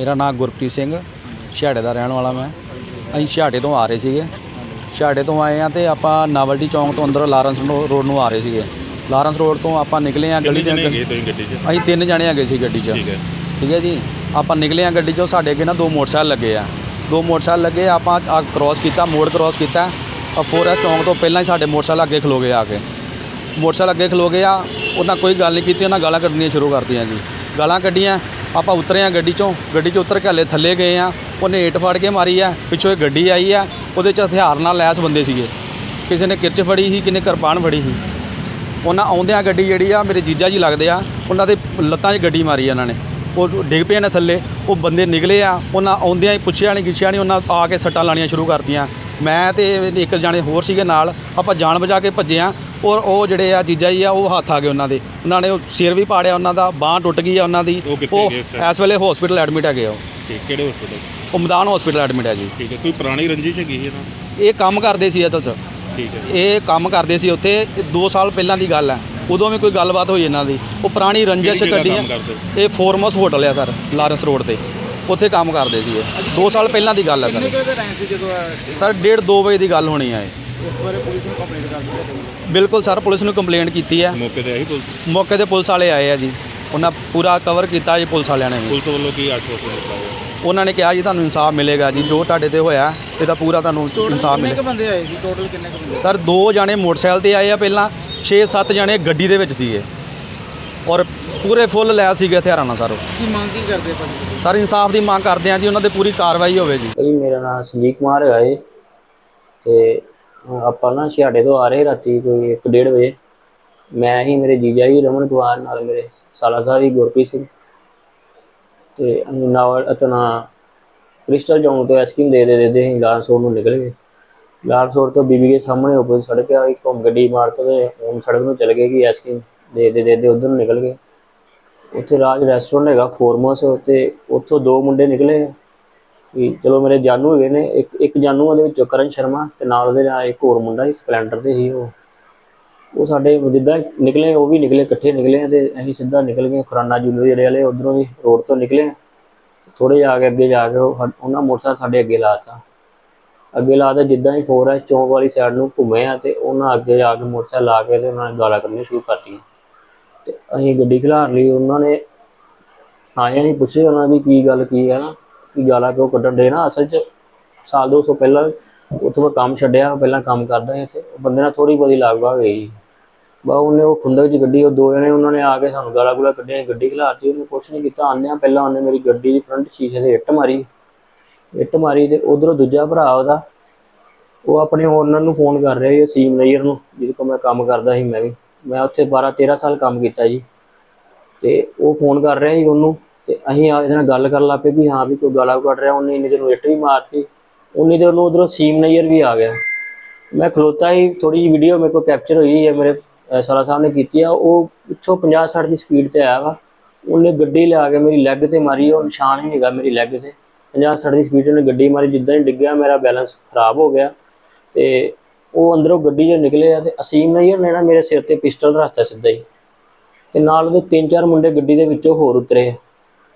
ਮੇਰਾ ਨਾਮ ਗੁਰਪ੍ਰੀਤ ਸਿੰਘ ਛਿਹਾੜੇ ਦਾ ਰਹਿਣ ਵਾਲਾ ਮੈਂ। ਅਸੀਂ ਛਿਹਾੜੇ ਤੋਂ ਆ ਰਹੇ ਸੀਗੇ। ਛਿਹਾੜੇ ਤੋਂ ਆਏ ਆ ਤੇ ਆਪਾਂ ਨਾਵਲਟੀ ਚੌਂਕ ਤੋਂ ਅੰਦਰ ਲਾਰੈਂਸ ਰੋਡ ਨੂੰ ਆ ਰਹੇ ਸੀਗੇ। ਲਾਰੈਂਸ ਰੋਡ ਤੋਂ ਆਪਾਂ ਨਿਕਲੇ ਆ ਗਲੀ ਕਿੰਨੇ ਦੇ ਜਣੇ ਗਏ ਤੁਸੀਂ ਗੱਡੀ 'ਚ? ਅਸੀਂ ਤਿੰਨ ਜਣੇ ਹੈਗੇ ਸੀ ਗੱਡੀ 'ਚ। ਠੀਕ ਹੈ। ਠੀਕ ਹੈ ਜੀ? ਆਪਾਂ ਨਿਕਲੇ ਆ ਗੱਡੀ 'ਚੋਂ ਸਾਡੇ ਅੱਗੇ ਨਾ ਦੋ ਮੋਟਰਸਾਈਕਲ ਲੱਗੇ ਆ। ਦੋ ਮੋਟਰਸਾਈਕਲ ਲੱਗੇ ਆਪਾਂ ਆ ਕ੍ਰਾਸ ਕੀਤਾ ਮੋੜ ਕ੍ਰਾਸ ਕੀਤਾ। ਆ ਫੋਰੈਸਟ ਚੌਂਕ ਤੋਂ ਪਹਿਲਾਂ ਹੀ ਸਾਡੇ ਮੋਟਰਸਾਈਕਲ ਅੱਗੇ ਖਲੋ ਗਏ ਆ ਕੇ। ਮੋਟਰਸਾਈਕਲ ਅੱਗੇ ਖਲੋ ਗਏ ਆ ਉਹਨਾਂ ਕੋਈ ਗੱਲ ਨਹੀਂ ਕੀਤੀ ਉਹਨਾਂ ਗਾਲਾਂ ਕੱਢਣੀਆਂ ਸ਼ੁਰੂ ਕਰਤੀਆਂ ਜੀ। ਗਾਲਾਂ ਕੱਢੀਆਂ ਆਪਾਂ ਉਤਰੇ ਆ ਗੱਡੀ 'ਚੋਂ, ਗੱਡੀ 'ਚ ਉਤਰ ਕੇ ਹਲੇ ਥੱਲੇ ਗਏ ਆ ਉਹਨੇ ਏਟ ਫੜ ਕੇ ਮਾਰੀ ਆ, ਪਿੱਛੋਂ ਇੱਕ ਗੱਡੀ ਆਈ ਆ, ਉਹਦੇ 'ਚ ਹਥਿਆਰ ਨਾਲ ਲੈਸ ਬੰਦੇ ਸੀਗੇ। ਕਿਸੇ ਨੇ ਕਿਰਚ ਫੜੀ ਸੀ ਕਿਨੇ ਕਿਰਪਾਨ ਫੜੀ ਸੀ। ਉਹਨਾਂ ਆਉਂਦਿਆਂ ਗੱਡੀ ਜਿਹੜੀ ਆ, ਮੇਰੇ ਜੀਜਾ ਜੀ ਲੱਗਦੇ ਆ, ਉਹਨਾਂ ਦੇ ਲੱਤਾਂ 'ਚ ਗੱਡੀ ਮਾਰੀ ਆ ਇਹਨਾਂ ਨੇ। ਉਹ ਡਿੱਗ ਪਏ ਨੇ ਥੱਲੇ, ਉਹ ਬੰਦੇ ਨਿਕਲੇ ਆ, ਉਹਨਾਂ ਆਉਂਦਿਆਂ ਹੀ ਪੁੱਛਿਆ ਨਹੀਂ ਗਿੱਛਿਆ ਨਹੀਂ ਉਹਨਾਂ ਆ ਕੇ ਸੱਟਾਂ ਲਾਣੀਆਂ ਸ਼ੁਰੂ ਕਰਤੀਆਂ। ਮੈਂ ਤੇ ਇੱਕ ਜਾਣੇ ਹੋਰ ਸੀਗੇ ਨਾਲ ਆਪਾਂ ਜਾਨ ਬਚਾ ਕੇ ਭੱਜੇ ਆ ਔਰ ਉਹ ਜਿਹੜੇ ਆ ਜੀਜਾ ਜੀ ਆ ਉਹ ਹੱਥ ਆ ਗਏ ਉਹਨਾਂ ਦੇ। ਉਹਨਾਂ ਨੇ ਉਹ ਸਿਰ ਵੀ ਪਾੜਿਆ ਉਹਨਾਂ ਦਾ ਬਾਹ ਟੁੱਟ ਗਈ ਆ ਉਹਨਾਂ ਦੀ। ਉਹ ਕਿੱਥੇ ਉਹ ਗਏ ਇਸ time? ਇਸ ਵੇਲੇ ਹਸਪੀਟਲ ਐਡਮਿਟ ਹੈਗੇ ਆ ਉਹ। ਠੀਕ ਕਿਹੜੇ ਹਸਪੀਟਲ ਉਹ ਮੈਦਾਨ ਹਸਪੀਟਲ ਐਡਮਿਟ ਹੈ ਜੀ। ਠੀਕ ਹੈ ਕੋਈ ਪੁਰਾਣੀ ਰੰਜਿਸ਼ ਹੈਗੀ ਹੈ ਨਾ ਇਹ ਕੰਮ ਕਰਦੇ ਸੀ ਅਸਲ 'ਚ। ਠੀਕ ਹੈ। ਇਹ ਕੰਮ ਕਰਦੇ ਸੀ ਉੱਥੇ 2 ਸਾਲ ਪਹਿਲਾਂ ਦੀ ਗੱਲ ਹੈ ਉਦੋਂ ਵੀ ਕੋਈ ਗੱਲਬਾਤ ਹੋਈ ਇਹਨਾਂ ਦੀ। ਉਹ ਪੁਰਾਣੀ ਰੰਜਿਸ਼ ਕਿਹੜੀ ਜਗ੍ਹਾ ਕੰਮ ਕਰਦੇ? ਇਹ ਫੋਰਮਸ ਹੋਟਲ ਆ ਸਰ ਲਾਰੈਂਸ ਰੋਡ ਤੇ। ਉੱਥੇ ਕੰਮ ਕਰਦੇ ਸੀ ਇਹ। 2 ਸਾਲ ਪਹਿਲਾਂ ਦੀ ਗੱਲ ਹੈ ਸਰ। ਕਿਹਦੇ ਟਾਈਮ ਸੀ ਜਦੋਂ ਇਹ- ਸਰ 1:30 2 ਵਜੇ ਦੀ ਗੱਲ ਹੋਣੀ ਹੈ ਇਹ। ਇਸ ਬਾਰੇ ਪੁਲਿਸ ਨੂੰ ਕੰਪਲੇਂਟ ਕਰ ਦਿੱਤੀ ਬਿਲਕੁਲ ਸਰ ਪੁਲਿਸ ਨੂੰ ਕੰਪਲੇਂਟ ਕੀਤੀ ਹੈ ਮੌਕੇ ਤੇ ਆਹੀ ਪੁਲਿਸ? ਮੌਕੇ ਤੇ ਪੁਲਿਸ ਵਾਲੇ ਆਏ ਆ ਜੀ। ਉਹਨਾਂ ਪੂਰਾ ਕਵਰ ਕੀਤਾ ਜੀ ਪੁਲਿਸ ਵਾਲਿਆਂ ਨੇ ਪੁਲਿਸ ਵੱਲੋਂ ਕੀ ਆਸ਼ਵਾਸਨ ਦਿੱਤਾ ਉਹਨਾਂ ਨੇ ਕਿਹਾ ਜੀ ਤੁਹਾਨੂੰ ਇਨਸਾਫ ਮਿਲੇਗਾ ਜੀ। ਜੋ ਤੁਹਾਡੇ ਤੇ ਹੋਇਆ ਇਹਦਾ ਪੂਰਾ ਤੁਹਾਨੂੰ ਇਨਸਾਫ ਕਿੰਨੇ ਮਿਲੇ ਕ ਬੰਦੇ ਆਏ ਸੀ? ਟੋਟਲ ਕਿੰਨੇ ਕ ਬੰਦੇ ਸਰ ਦੋ ਜਾਣੇ ਮੋਟਰਸਾਈਕਲ ਤੇ ਆਏ ਆ ਪਹਿਲਾਂ। 6-7 ਜਾਣੇ ਗੱਡੀ ਦੇ ਵਿੱਚ ਸੀਗੇ। ਔਰ ਪੂਰੇ ਫੁੱਲ ਲੈ ਸੀਗੇ ਹਥਿਆਰਾਂ ਨਾਲ ਸਰ। ਉਹ। ਕੀ ਮੰਗ ਕੀ ਕਰਦੇ ਭਾਜੀ ਸਰ ਇਨਸਾਫ ਦੀ ਮੰਗ ਕਰਦੇ ਆ ਜੀ ਉਹਨਾਂ ਤੇ ਪੂਰੀ ਕਾਰਵਾਈ ਹੋਵੇ ਜੀ। ਭਾਜੀ ਮੇਰਾ ਨਾਮ ਸੰਜੀਤ ਕੁਮਾਰ ਹੈਗਾ ਏ ਤੇ ਅਹ ਆਪਾਂ ਨਾ ਛਿਆੜੇ ਤੋਂ ਆ ਰਹੇ ਰਾਤੀ ਕੋਈ 1:30 ਵਜੇ। ਮੈਂ ਹੀ ਮੇਰੇ ਜੀਜਾ ਜੀ ਰਮਨ ਕੁਮਾਰ ਨਾਲ ਮੇਰੇ ਸਾਲਾ ਸਾਹਿਬ ਜੀ ਗੁਰਪ੍ਰੀਤ ਸਿੰਘ। ਤੇ ਅਸੀਂ ਨਾਲ ਅਤਨਾ ਕ੍ਰਿਸਟਲ ਚੌਂਕ ਤੋਂ ਐਸਕੀਮ ਦੇ ਦੇ ਦੇ ਦੇ ਅਸੀਂ ਲਾਰੈਂਸ ਰੋਡ ਨੂੰ ਨਿਕਲ ਗਏ। ਲਾਰੈਂਸ ਰੋਡ ਤੋਂ ਬੀਬੀ ਦੇ ਸਾਹਮਣੇ ਉੱਪਰ ਸੜਕ ਆ ਇੱਕ ਘੁੰਮ ਗੱਡੀ ਮਾਰ ਤੋਂ ਤੇ ਹੁਣ ਸੜਕ ਨੂੰ ਚਲੇ ਗਏ ਕਿ ਐਸਕੀਮ ਦੇਖਦੇ ਦੇਖਦੇ ਦੇ ਉਧਰ ਨੂੰ ਨਿਕਲ ਗਏ। ਉੱਥੇ ਰਾਜ ਰੈਸਟੋਰੈਂਟ ਹੈਗਾ ਫੋਰਮਸ ਤੇ ਉੱਥੋਂ ਦੋ ਮੁੰਡੇ ਨਿਕਲੇ। ਵੀ ਚਲੋ ਮੇਰੇ ਜਾਨੂ ਹੈਗੇ ਨੇ, ਇੱਕ ਇੱਕ ਜਾਨੂ ਉਹਦੇ ਵਿੱਚ ਕਰਨ ਸ਼ਰਮਾ ਤੇ ਨਾਲ ਉਹਦੇ ਨਾਲ ਇੱਕ ਹੋਰ ਮੁੰਡਾ ਸੀ ਸਪਲੈਂਡਰ ਤੇ ਸੀ ਉਹ। ਉਹ ਸਾਡੇ ਜਿੱਦਾਂ ਨਿਕਲੇ, ਉਹ ਵੀ ਨਿਕਲੇ, ਇਕੱਠੇ ਨਿਕਲੇ ਤੇ ਅਸੀਂ ਸਿੱਧਾ ਨਿਕਲ ਗਏ ਖੁਰਾਨਾ ਜੂਨੀਅਰ ਜਿਹੜੇ ਵਾਲੇ ਉਧਰੋਂ ਵੀ ਰੋਡ ਤੋਂ ਨਿਕਲੇ ਥੋੜੇ ਜਾ ਕੇ ਅੱਗੇ ਜਾ ਕੇ ਉਹਨਾਂ ਮੋਟਰਸਾਈਕਲ ਸਾਡੇ ਅੱਗੇ ਲਾਤਾ ਅੱਗੇ ਲਾ ਤੇ ਜਿੱਦਾਂ ਹੀ ਫੋਰ ਹੈ ਚੌਂਕ ਵਾਲੀ ਸਾਈਡ ਨੂੰ ਘੁੰਮੇ ਆ ਤੇ ਉਹਨਾਂ ਅੱਗੇ ਜਾ ਕੇ ਮੋਟਰਸਾਈਕਲ ਲਾ ਕੇ ਤੇ ਉਹਨਾਂ ਨੇ ਗਾਲਾਂ ਕੱਢਣੀਆਂ ਸ਼ੁਰੂ ਕਰਤੀਆਂ। ਤੇ ਅਸੀਂ ਗੱਡੀ ਖਿਲਾਰ ਲਈ, ਉਹਨਾਂ ਨੇ ਆਏ, ਅਸੀਂ ਪੁੱਛੇ ਉਹਨਾਂ ਵੀ ਕੀ ਗੱਲ, ਕੀ ਹੈ ਨਾ, ਕਿ ਗਾਲਾਂ ਕਿਉਂ ਕੱਢਣ ਦੇ ਨਾ ਅਸਲ 'ਚ, ਸਾਲ ਦੋ ਸਾਲ ਪਹਿਲਾਂ ਉੱਥੋਂ ਮੈਂ ਕੰਮ ਛੱਡਿਆ, ਪਹਿਲਾਂ ਕੰਮ ਕਰਦਾ ਸੀ ਇੱਥੇ, ਉਹ ਬੰਦੇ ਨਾਲ ਥੋੜੀ ਬਹੁਤੀ ਲਾਗਵਾ ਗਈ ਬਾ ਉਹਨੇ ਉਹ ਖੁੰਦਕ 'ਚ ਗੱਡੀ, ਉਹ ਦੋ ਜਣੇ ਉਹਨਾਂ ਨੇ ਆ ਕੇ ਸਾਨੂੰ ਗਾਲਾਂ ਗੁਲਾ ਕੱਢੀਆਂ, ਗੱਡੀ ਖਿਲਾਰਤੀ, ਉਹਨੇ ਕੁਛ ਨਹੀਂ ਕੀਤਾ ਆਂਦਿਆਂ ਪਹਿਲਾਂ ਉਹਨੇ ਮੇਰੀ ਗੱਡੀ ਦੀ ਫਰੰਟ ਸ਼ੀਸ਼ੇ ਤੇ ਇੱਟ ਮਾਰੀ। ਇੱਟ ਮਾਰੀ ਤੇ ਉਧਰੋਂ ਦੂਜਾ ਭਰਾ ਉਹਦਾ, ਉਹ ਆਪਣੇ ਓਨਰ ਨੂੰ ਫੋਨ ਕਰ ਰਿਹਾ ਸੀ ਸੀਮ ਨਈਰ ਨੂੰ, ਜਿਹਦੇ ਕੋਲ ਮੈਂ ਕੰਮ ਕਰਦਾ ਸੀ ਮੈਂ ਵੀ। ਮੈਂ ਉੱਥੇ 12 13 ਸਾਲ ਕੰਮ ਕੀਤਾ ਜੀ। ਤੇ ਉਹ ਫੋਨ ਕਰ ਰਿਹਾ ਸੀ ਉਹਨੂੰ ਤੇ ਅਸੀਂ ਆ ਇਹਦੇ ਨਾਲ ਗੱਲ ਕਰਨ ਲੱਗ ਪਏ ਵੀ ਹਾਂ ਵੀ ਕੋਈ ਗਾਲਾਂ ਕੱਢ ਰਿਹਾ, ਉਹਨੇ ਇੰਨੀ ਦੇਰ ਨੂੰ ਇੱਟ ਵੀ ਮਾਰਤੀ, ਉਨੀ ਦੇਰ ਨੂੰ ਉਧਰੋਂ ਸੀਮ ਨਈਰ ਵੀ ਆ ਗਿਆ। ਮੈਂ ਖਲੋਤਾ ਹੀ ਥੋੜੀ ਜਿਹੀ ਵੀਡੀਓ ਮੇਰੇ ਕੋਲ ਕੈਪਚਰ ਹੋਈ ਹੈ, ਮੇਰੇ ਸਾਲਾ ਸਾਹਿਬ ਨੇ ਕੀਤੀ ਆ, ਉਹ ਪਿੱਛੋਂ 50 60 ਦੀ ਸਪੀਡ ਤੇ ਆਇਆ ਵਾ। ਉਹਨੇ ਗੱਡੀ ਲਿਆ ਕੇ ਮੇਰੀ ਲੈਗ ਤੇ ਮਾਰੀ, ਉਹ ਨਿਸ਼ਾਨ ਹੀ ਹੈਗਾ ਮੇਰੀ ਲੈਗ ਤੇ। 50 60 ਦੀ ਸਪੀਡ ਉਹਨੇ ਗੱਡੀ ਮਾਰੀ, ਜਿੱਦਾਂ ਹੀ ਡਿੱਗਿਆ, ਮੇਰਾ ਬੈਲੈਂਸ ਖਰਾਬ ਹੋ ਗਿਆ। ਤੇ ਉਹ ਅੰਦਰੋਂ ਗੱਡੀ 'ਚੋਂ ਨਿਕਲੇ ਆ ਤੇ ਅਸੀਮ ਨਈਰ ਨੇ ਨਾ ਮੇਰੇ ਸਿਰ ਤੇ ਪਿਸਟਲ ਰੱਖਤਾ ਸਿੱਧਾ ਹੀ। ਤੇ ਨਾਲ ਉਹਦੇ ਤਿੰਨ ਚਾਰ ਮੁੰਡੇ ਗੱਡੀ ਦੇ ਵਿੱਚੋਂ ਹੋਰ ਉਤਰੇ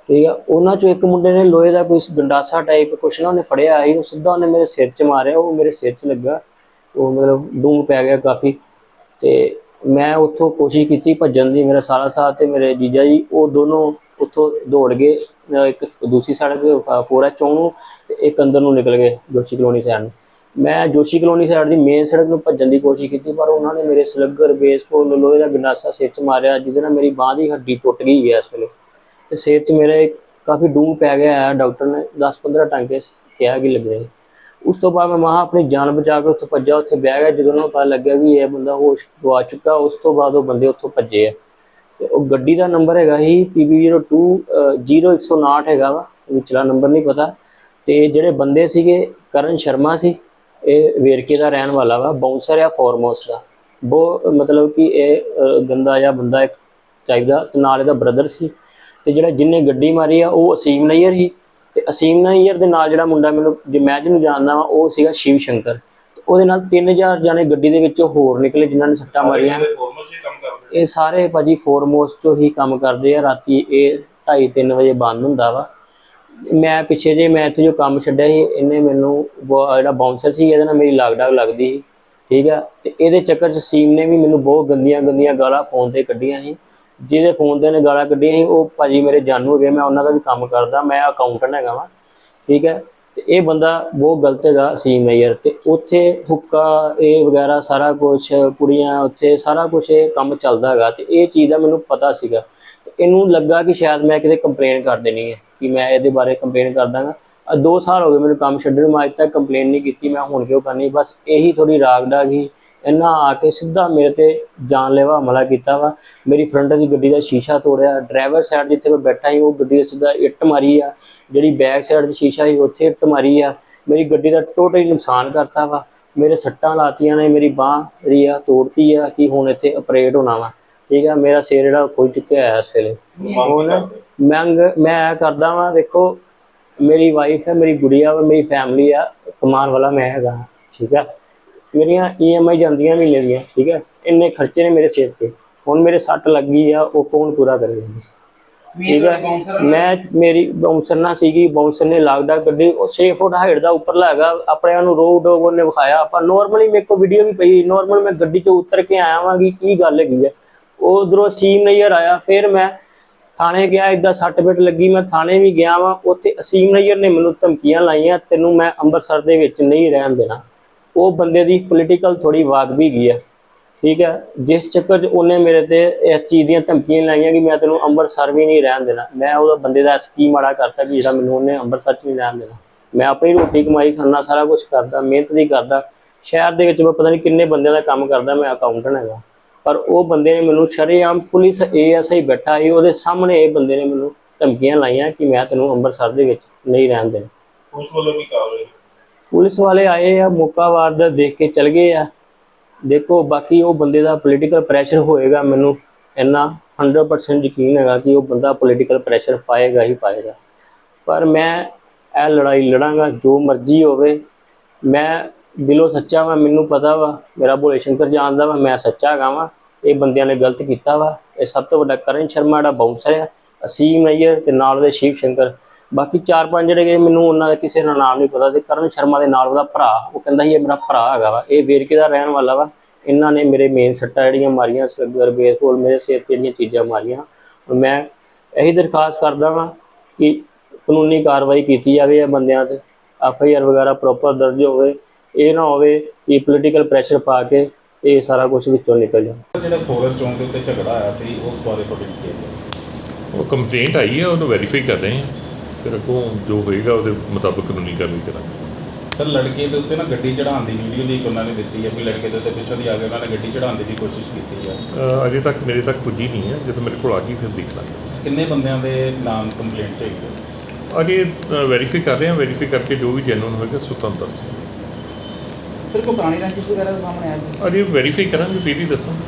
ਠੀਕ ਆ, ਉਹਨਾਂ ਚੋਂ ਇੱਕ ਮੁੰਡੇ ਨੇ ਲੋਹੇ ਦਾ ਕੋਈ ਗੰਡਾਸਾ ਟਾਈਪ ਕੁਛ ਨਾ ਉਹਨੇ ਫੜਿਆ ਆਈ ਉਹ ਸਿੱਧਾ ਉਹਨੇ ਮੇਰੇ ਸਿਰ 'ਚ ਮਾਰਿਆ, ਉਹ ਮੇਰੇ ਸਿਰ 'ਚ ਲੱਗਾ। ਉਹ ਮਤਲਬ ਡੂੰਘ ਪੈ ਗਿਆ ਕਾਫੀ। ਤੇ ਮੈਂ ਉੱਥੋਂ ਕੋਸ਼ਿਸ਼ ਕੀਤੀ ਭੱਜਣ ਦੀ, ਮੇਰਾ ਸਾਰਾ ਸਾਥ ਤੇ ਮੇਰੇ ਜੀਜਾ ਜੀ, ਉਹ ਦੋਨੋਂ ਉੱਥੋਂ ਦੌੜ ਗਏ। ਇੱਕ ਦੂਸਰੀ ਸੜਕ ਫੋਰਾ ਚੌਂਕ ਨੂੰ ਤੇ ਇੱਕ ਅੰਦਰ ਨੂੰ ਨਿਕਲ ਗਏ, ਜੋਸ਼ੀ ਕਲੋਨੀ ਸਾਈਡ ਨੂੰ। ਮੈਂ ਜੋਸ਼ੀ ਕਲੋਨੀ ਸਾਈਡ ਦੀ ਮੇਨ ਸੜਕ ਨੂੰ ਭੱਜਣ ਦੀ ਕੋਸ਼ਿਸ਼ ਕੀਤੀ, ਪਰ ਉਹਨਾਂ ਨੇ ਮੇਰੇ ਸਲੱਗਰ ਬੇਸਬਾਲ ਲੋਹੇ ਦਾ ਗੰਡਾਸਾ ਸਿਰ 'ਚ ਮਾਰਿਆ, ਜਿਹਦੇ ਨਾਲ ਮੇਰੀ ਬਾਹ ਦੀ ਹੱਡੀ ਟੁੱਟ ਗਈ ਹੈ ਇਸ ਵੇਲੇ। ਤੇ ਸਿਰ 'ਚ ਮੇਰੇ ਕਾਫੀ ਡੂੰਘ ਪੈ ਗਿਆ ਹੈ, ਡਾਕਟਰ ਨੇ 10-15 ਟਾਂਕੇ ਕਿਹਾ ਕਿ ਲੱਗ ਰਹੇ ਉਸ ਤੋਂ ਬਾਅਦ ਮੈਂ ਮਹਾ ਆਪਣੀ ਜਾਨ ਬਚਾ ਕੇ ਉੱਥੇ ਭੱਜਾ ਉੱਥੇ ਬਹਿ ਗਿਆ, ਜਦੋਂ ਉਹਨੂੰ ਪਤਾ ਲੱਗਿਆ ਕਿ ਇਹ ਬੰਦਾ ਹੋਸ਼ ਗਵਾ ਚੁੱਕਾ, ਉਸ ਤੋਂ ਬਾਅਦ ਉਹ ਬੰਦੇ ਉੱਥੋਂ ਭੱਜੇ ਆ। ਤੇ ਉਹ ਗੱਡੀ ਦਾ ਨੰਬਰ ਹੈਗਾ ਸੀ PB02 0159 ਹੈਗਾ ਵਾ, ਵਿਚਲਾ ਨੰਬਰ ਨਹੀਂ ਪਤਾ। ਤੇ ਜਿਹੜੇ ਬੰਦੇ ਸੀਗੇ, ਕਰਨ ਸ਼ਰਮਾ ਸੀ ਇਹ ਵੇਰਕੇ ਦਾ ਰਹਿਣ ਵਾਲਾ ਵਾ ਬਾਉਂਸਰ ਆ ਫੋਰਮੋਸ ਦਾ। ਬਹੁਤ ਮਤਲਬ ਕਿ ਇਹ ਗੰਦਾ ਜਿਹਾ ਬੰਦਾ ਇੱਕ ਚਾਹੀਦਾ ਤੇ ਨਾਲ ਇਹਦਾ ਬ੍ਰਦਰ ਸੀ। ਤੇ ਜਿਹੜਾ ਜਿੰਨੇ ਗੱਡੀ ਮਾਰੀ ਆ ਉਹ ਅਸੀਮ ਨਈਅਰ ਸੀ। ਤੇ ਅਸੀਮ ਨਈਅਰ ਦੇ ਨਾਲ ਜਿਹੜਾ ਮੁੰਡਾ ਮੈਨੂੰ ਜੇ ਮੈਂ ਜਿਹਨੂੰ ਜਾਣਦਾ ਵਾਂ ਉਹ ਸੀਗਾ ਸ਼ਿਵ ਸ਼ੰਕਰ। ਉਹਦੇ ਨਾਲ 3000 ਜਾਣੇ ਗੱਡੀ ਦੇ ਵਿੱਚੋਂ ਹੋਰ ਨਿਕਲੇ ਜਿਨ੍ਹਾਂ ਨੇ ਸੱਟਾਂ ਮਾਰੀਆਂ। ਇਹ ਸਾਰੇ ਭਾਜੀ ਫੋਰਮੋਸਟ ਤੋਂ ਹੀ ਕੰਮ ਕਰਦੇ ਆ। ਰਾਤੀ ਇਹ 2:30 3 ਵਜੇ ਬੰਦ ਹੁੰਦਾ ਵਾ। ਮੈਂ ਪਿੱਛੇ ਜੇ ਮੈਂ ਇੱਥੇ ਜੋ ਕੰਮ ਛੱਡਿਆ ਸੀ, ਇਹਨੇ ਮੈਨੂੰ ਬ- ਜਿਹੜਾ ਬਾਉਂਸਰ ਸੀ, ਇਹਦੇ ਨਾਲ ਮੇਰੀ ਲਾਗ ਡਾਗ ਲੱਗਦੀ ਸੀ, ਠੀਕ ਆ? ਤੇ ਇਹਦੇ ਚੱਕਰ 'ਚ ਸੀਮ ਨੇ ਵੀ ਮੈਨੂੰ ਬਹੁਤ ਗੰਦੀਆਂ ਗੰਦੀਆਂ ਗਾਲਾਂ ਫੋਨ ਤੇ ਕੱਢੀਆਂ ਸੀ। ਜਿਹਦੇ ਫੋਨ ਤੇ ਨੇ ਗਾਲਾਂ ਕੱਢੀਆਂ ਸੀ, ਉਹ ਭਾਜੀ ਮੇਰੇ ਜਾਨ ਹੋ ਗਏ ਮੈਂ ਉਹਨਾਂ ਦਾ ਵੀ ਕੰਮ ਕਰਦਾ, ਮੈਂ ਅਕਾਊਂਟੈਂਟ ਹੈਗਾ ਵਾਂ, ਠੀਕ ਹੈ ਤੇ ਇਹ ਬੰਦਾ ਬਹੁਤ ਗਲਤ ਹੈਗਾ ਸੀਮ ਹੈ ਯਾਰ ਤੇ ਉੱਥੇ ਹੁੱਕਾ, ਇਹ ਵਗੈਰਾ ਸਾਰਾ ਕੁਝ ਕੁੜੀਆਂ ਉੱਥੇ ਸਾਰਾ ਕੁਝ ਇਹ ਕੰਮ ਚੱਲਦਾ ਹੈਗਾ ਤੇ ਇਹ ਚੀਜ਼ ਦਾ ਮੈਨੂੰ ਪਤਾ ਸੀਗਾ। ਤੇ ਇਹਨੂੰ ਲੱਗਾ ਕਿ ਸ਼ਾਇਦ ਮੈਂ ਕਿਤੇ ਕੰਪਲੇਨ ਕਰ ਦੇਣੀ ਹੈ ਕਿ ਮੈਂ ਇਹਦੇ ਬਾਰੇ ਕੰਪਲੇਨ ਕਰ ਦਾਂਗਾ। ਆ 2 ਸਾਲ ਹੋ ਗਏ ਮੈਨੂੰ ਕੰਮ ਛੱਡਣ ਨੂੰ, ਮੈਂ ਅੱਜ ਤੱਕ ਕੰਪਲੇਨ ਨਹੀਂ ਕੀਤੀ, ਮੈਂ ਹੁਣ ਕਿਉਂ ਕਰਨੀ ਬਸ ਇਹੀ ਥੋੜੀ ਰਾਗ ਡਾਗ ਹੀ ਇਹਨਾਂ ਆ ਕੇ ਸਿੱਧਾ ਮੇਰੇ ਤੇ ਜਾਨਲੇਵਾ ਹਮਲਾ ਕੀਤਾ ਵਾ। ਮੇਰੀ ਫਰੰਟ ਦੀ ਗੱਡੀ ਦਾ ਸ਼ੀਸ਼ਾ ਤੋੜਿਆ। ਡਰਾਈਵਰ ਸਾਈਡ ਜਿੱਥੇ ਮੈਂ ਬੈਠਾ ਸੀ ਉਹ ਗੱਡੀ ਦੇ ਸਿੱਧਾ ਇੱਟ ਮਾਰੀ ਆ। ਜਿਹੜੀ ਬੈਕ ਸਾਈਡ ਦਾ ਸ਼ੀਸ਼ਾ ਸੀ ਉੱਥੇ ਇੱਟ ਮਾਰੀ ਆ। ਮੇਰੀ ਗੱਡੀ ਦਾ ਟੋਟਲੀ ਨੁਕਸਾਨ ਕਰਤਾ ਵਾ। ਮੇਰੇ ਸੱਟਾਂ ਲਾਤੀਆਂ ਨੇ ਮੇਰੀ ਬਾਹ ਜਿਹੜੀ ਆ ਤੋੜਤੀ ਆ ਕਿ ਹੁਣ ਇੱਥੇ ਆਪਰੇਟ ਹੋਣਾ ਵਾ। ਠੀਕ ਆ ਮੇਰਾ ਸਿਰ ਜਿਹੜਾ ਖੁੱਲ ਚੁੱਕਿਆ ਹੈ ਇਸ ਵੇਲੇ। ਹੁਣ ਮੰਗ ਮੈਂ ਇਹ ਕਰਦਾ ਵਾਂ ਦੇਖੋ ਮੇਰੀ ਵਾਈਫ ਹੈ ਮੇਰੀ ਗੁੜੀਆ ਵਾ ਮੇਰੀ ਫੈਮਿਲੀ ਆ। ਕਮਾਉਣ ਵਾਲਾ ਮੈਂ ਹੈਗਾ ਠੀਕ ਆ। ਮੇਰੀਆਂ ਈਐਮਆਈ ਜਾਂਦੀਆਂ ਮਹੀਨੇ ਦੀਆਂ ਠੀਕ ਹੈ? ਇੰਨੇ ਖਰਚੇ ਨੇ ਮੇਰੇ ਸਿਰ ਤੇ। ਹੁਣ ਮੇਰੇ ਸੱਟ ਲੱਗੀ ਆ ਉਹ ਕੌਣ ਪੂਰਾ ਕਰੇਗਾ ਠੀਕ ਹੈ? ਮੈਂ ਮੇਰੀ ਬਾਉਂਸਰ ਨਾ ਸੀਗੀ ਬਾਉਂਸਰ ਨੇ ਲਾਗਦਾ ਗੱਡੀ ਉਹ 6 ਫੁੱਟ ਹਾਈਟ ਦਾ ਉੱਪਰਲਾ ਹੈਗਾ ਆਪਣੇ ਨੂੰ ਰੋਡ ਡੋਗ ਉਹਨੇ ਵਿਖਾਇਆ। ਆਪਾਂ ਨਾਰਮਲੀ ਮੇਰੇ ਕੋਲ ਵੀਡੀਓ ਵੀ ਪਈ ਨਾਰਮਲ ਮੈਂ ਗੱਡੀ ਚੋਂ ਉਤਰ ਕੇ ਆਇਆ ਵਾਂ ਕਿ ਕੀ ਗੱਲ ਹੈਗੀ ਹੈ ਉਹ ਉਧਰੋਂ ਸੀਮ ਨਈਅਰ ਆਇਆ ਫਿਰ ਮੈਂ ਥਾਣੇ ਗਿਆ ਇਦਾਂ ਸੱਟ ਪਿੱਟ ਲੱਗੀ ਮੈਂ ਥਾਣੇ ਵੀ ਗਿਆ ਵਾਂ ਉੱਥੇ ਅਸੀਮ ਨਈਅਰ ਨੇ ਮੈਨੂੰ ਧਮਕੀਆਂ ਲਾਈਆਂ ਤੈਨੂੰ ਮੈਂ ਅੰਮ੍ਰਿਤਸਰ ਦੇ ਵਿੱਚ ਨਹੀਂ ਰਹਿਣ ਦੇਣਾ। ਉਹ ਬੰਦੇ ਦੀ ਪੋਲੀਟੀਕਲ ਥੋੜੀ ਵਾਕ ਵੀ ਗਈ ਹੈ ਠੀਕ ਹੈ ਜਿਸ ਚੱਕਰ 'ਚ ਉਹਨੇ ਮੇਰੇ ਤੇ ਇਸ ਚੀਜ਼ ਦੀਆਂ ਧਮਕੀਆਂ ਲਾਈਆਂ ਕਿ ਮੈਂ ਤੈਨੂੰ ਅੰਮ੍ਰਿਤਸਰ ਵੀ ਨਹੀਂ ਰਹਿਣ ਦੇਣਾ। ਮੈਂ ਉਹਦਾ ਬੰਦੇ ਦਾ ਸਕੀਮ ਮਾੜਾ ਕਰਤਾ ਕਿ ਜਿਹੜਾ ਮੈਨੂੰ ਉਹਨੇ ਅੰਮ੍ਰਿਤਸਰ 'ਚ ਨਹੀਂ ਰਹਿਣ ਦੇਣਾ। ਮੈਂ ਆਪਣੀ ਰੋਟੀ ਕਮਾਈ ਖਾਣਾ ਸਾਰਾ ਕੁਝ ਕਰਦਾ, ਮਿਹਨਤ ਦੀ ਕਰਦਾ। ਸ਼ਹਿਰ ਦੇ ਵਿੱਚ ਮੈਂ ਪਤਾ ਨਹੀਂ ਕਿੰਨੇ ਬੰਦਿਆਂ ਦਾ ਕੰਮ ਕਰਦਾ, ਮੈਂ ਅਕਾਊਂਟੈਂਟ ਹੈਗਾ। ਪਰ ਉਹ ਬੰਦੇ ਨੇ ਮੈਨੂੰ ਸ਼ਰੇਆਮ ਪੁਲਿਸ ਏਐਸਆਈ ਬੈਠਾ ਸੀ, ਉਹਦੇ ਸਾਹਮਣੇ ਇਹ ਬੰਦੇ ਨੇ ਮੈਨੂੰ ਧਮਕੀਆਂ ਲਾਈਆਂ ਕਿ ਮੈਂ ਤੈਨੂੰ ਅੰਮ੍ਰਿਤਸਰ ਦੇ ਵਿੱਚ ਨਹੀਂ ਰਹਿਣ ਦੇਣਾ। ਪੁਲਿਸ ਵੱਲੋਂ ਕੀ ਕਾਰਵਾਈ? ਪੁਲਿਸ ਵਾਲੇ ਆਏ ਆ, ਮੌਕਾ ਵਾਰਦਾ ਦੇਖ ਕੇ ਚਲ ਗਏ ਆ। ਦੇਖੋ, ਬਾਕੀ ਉਹ ਬੰਦੇ ਦਾ ਪੋਲੀਟੀਕਲ ਪ੍ਰੈਸ਼ਰ ਹੋਏਗਾ ਮੈਨੂੰ ਇੰਨਾ 100% ਯਕੀਨ ਹੈਗਾ ਕਿ ਉਹ ਬੰਦਾ ਪੋਲੀਟੀਕਲ ਪ੍ਰੈਸ਼ਰ ਪਾਏਗਾ ਹੀ ਪਾਏਗਾ। ਪਰ ਮੈਂ ਇਹ ਲੜਾਈ ਲੜਾਂਗਾ, ਜੋ ਮਰਜ਼ੀ ਹੋਵੇ, ਮੈਂ ਦਿਲੋਂ ਸੱਚਾ ਵਾਂ, ਮੈਨੂੰ ਪਤਾ ਵਾ, ਮੇਰਾ ਭੋਲੇ ਸ਼ੰਕਰ ਜਾਣਦਾ ਵਾ, ਮੈਂ ਸੱਚਾ ਹੈਗਾ ਵਾਂ, ਇਹ ਬੰਦਿਆਂ ਨੇ ਗਲਤ ਕੀਤਾ ਵਾ। ਇਹ ਸਭ ਤੋਂ ਵੱਡਾ ਕਰਨ ਸ਼ਰਮਾ ਦਾ ਬਾਉਂਸਰ ਆ, ਅਸੀਮ ਅਈਅਰ ਤੇ ਨਾਲ ਦੇ ਸ਼ਿਵ ਸ਼ੰਕਰ। ਬਾਕੀ ਚਾਰ ਪੰਜ ਜਿਹੜੇ ਗਏ ਮੈਨੂੰ ਉਹਨਾਂ ਦਾ ਕਿਸੇ ਦਾ ਨਾਮ ਨਹੀਂ ਪਤਾ ਤੇ ਕਰਨ ਸ਼ਰਮਾ ਦੇ ਨਾਲ ਉਹਦਾ ਭਰਾ ਉਹ ਕਹਿੰਦਾ ਸੀ ਇਹ ਮੇਰਾ ਭਰਾ ਹੈਗਾ ਵਾ ਇਹ ਵੇਰਕੇ ਦਾ ਰਹਿਣ ਵਾਲਾ ਵਾ। ਇਹਨਾਂ ਨੇ ਮੇਰੇ ਮੇਨ ਸੱਟਾਂ ਜਿਹੜੀਆਂ ਮਾਰੀਆਂ ਸਲੱਗਰ ਬੇਸਬਾਲ ਮੇਰੇ ਸਿਰ ਤੇ ਜਿਹੜੀਆਂ ਚੀਜ਼ਾਂ ਮਾਰੀਆਂ। ਹੁਣ ਮੈਂ ਇਹੀ ਦਰਖਾਸਤ ਕਰਦਾ ਵਾਂ ਕਿ ਕਾਨੂੰਨੀ ਕਾਰਵਾਈ ਕੀਤੀ ਜਾਵੇ ਇਹ ਬੰਦਿਆਂ ਤੇ ਐਫ ਆਈ ਆਰ ਵਗੈਰਾ ਪ੍ਰੋਪਰ ਦਰਜ ਹੋਵੇ ਇਹ ਨਾ ਹੋਵੇ ਕਿ ਪੋਲੀਟੀਕਲ ਪ੍ਰੈਸ਼ਰ ਪਾ ਕੇ ਇਹ ਸਾਰਾ ਕੁਝ ਵਿੱਚੋਂ ਨਿਕਲ ਜਾਵੇ। ਜਿਹੜਾ ਫੋਰੈਸਟ ਚੌਂਕ ਦੇ ਉੱਤੇ ਝਗੜਾ ਆਇਆ ਸੀ ਉਸ ਬਾਰੇ ਤੁਹਾਡੀ ਉਹ ਕੰਪਲੇਂਟ ਆਈ ਹੈ ਉਹਨੂੰ ਵੈਰੀਫਾਈ ਕਰ ਰਹੇ ਹਾਂ। ਫਿਰ ਅੱਗੋਂ ਜੋ ਹੋਏਗਾ ਉਹਦੇ ਮੁਤਾਬਕ ਕਾਨੂੰਨੀ ਕਾਰਵਾਈ ਕਰਾਂਗੇ। ਸਰ ਲੜਕੇ ਦੇ ਉੱਤੇ ਨਾ ਗੱਡੀ ਚੜਾਉਣ ਦੀ ਵੀਡੀਓ ਦੀ ਉਹਨਾਂ ਨੇ ਦਿੱਤੀ ਹੈ ਵੀ ਲੜਕੇ ਦੇ ਉੱਤੇ ਪਿੱਛੋਂ ਦੀ ਆ ਕੇ ਉਹਨਾਂ ਨੇ ਗੱਡੀ ਚੜਾਉਣ ਦੀ ਵੀ ਕੋਸ਼ਿਸ਼ ਕੀਤੀ ਹੈ। ਅ, ਅਜੇ ਤੱਕ ਮੇਰੇ ਤੱਕ ਪੁੱਜੀ ਨਹੀਂ ਹੈ ਜਦੋਂ ਮੇਰੇ ਕੋਲ ਆ ਗਈ ਫਿਰ ਦੇਖ ਲਾਂਗੇ। ਕਿੰਨੇ ਬੰਦਿਆਂ ਦੇ ਨਾਮ ਕੰਪਲੇਂਟ ਹੈਗੇ? ਆ? ਅਜੇ ਵੈਰੀਫਾਈ ਕਰ ਰਹੇ ਹਾਂ ਵੈਰੀਫਾਈ ਕਰਕੇ ਜੋ ਵੀ ਜੈਨੂਨ ਹੋਏਗਾ ਸੋ ਤੁਹਾਨੂੰ ਦੱਸ ਦਿਆਂਗੇ। ਸਰ ਕੋਈ ਪੁਰਾਣੀ ਰੰਜਿਸ਼ ਵਗੈਰਾ ਦਾ ਸਾਹਮਣੇ ਜੀ ਅਜੇ ਵੈਰੀਫਾਈ ਕਰਾਂਗੇ ਫਿਰ ਹੀ ਦੱਸਾਂਗੇ।